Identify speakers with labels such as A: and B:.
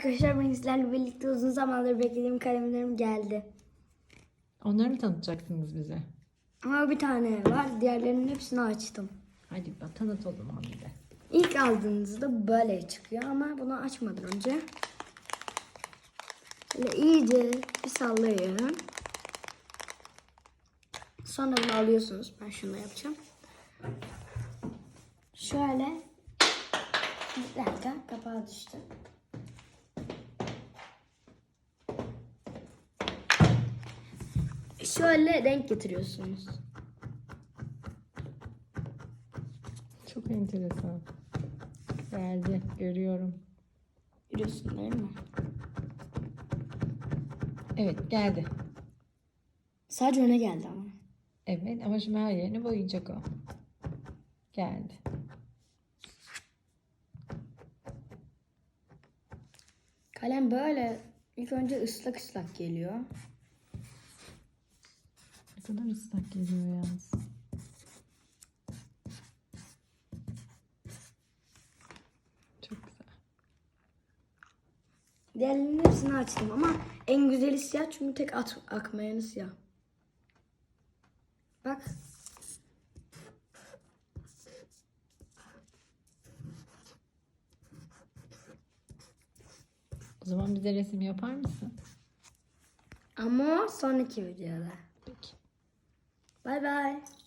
A: Arkadaşlar ben sizlerle birlikte uzun zamandır beklediğim kalemlerim geldi.
B: Onları mı tanıtacaksınız bize?
A: Ama bir tane var. Diğerlerinin hepsini açtım.
B: Hadi bak tanıt o zaman bize.
A: İlk aldığınızda böyle çıkıyor ama bunu açmadan önce böyle iyice bir sallayın. Sonra bunu alıyorsunuz. Ben şunu yapacağım. Şöyle bir dakika kapağı düştü. Şöyle renk getiriyorsunuz.
B: Çok enteresan. Geldi görüyorum.
A: Görüyorsun değil mi?
B: Evet geldi.
A: Sadece öne geldi ama.
B: Evet ama şimdi her yerini boyayacak o. Geldi.
A: Kalem böyle ilk önce ıslak ıslak geliyor.
B: Kadar ıslak geliyor yalnız. Çok güzel.
A: Diğerlerinin hepsini açtım ama en güzeli siyah çünkü tek at, akmayanı siyah. Bak.
B: O zaman bize resim yapar mısın?
A: Ama sonraki videoda. 拜拜。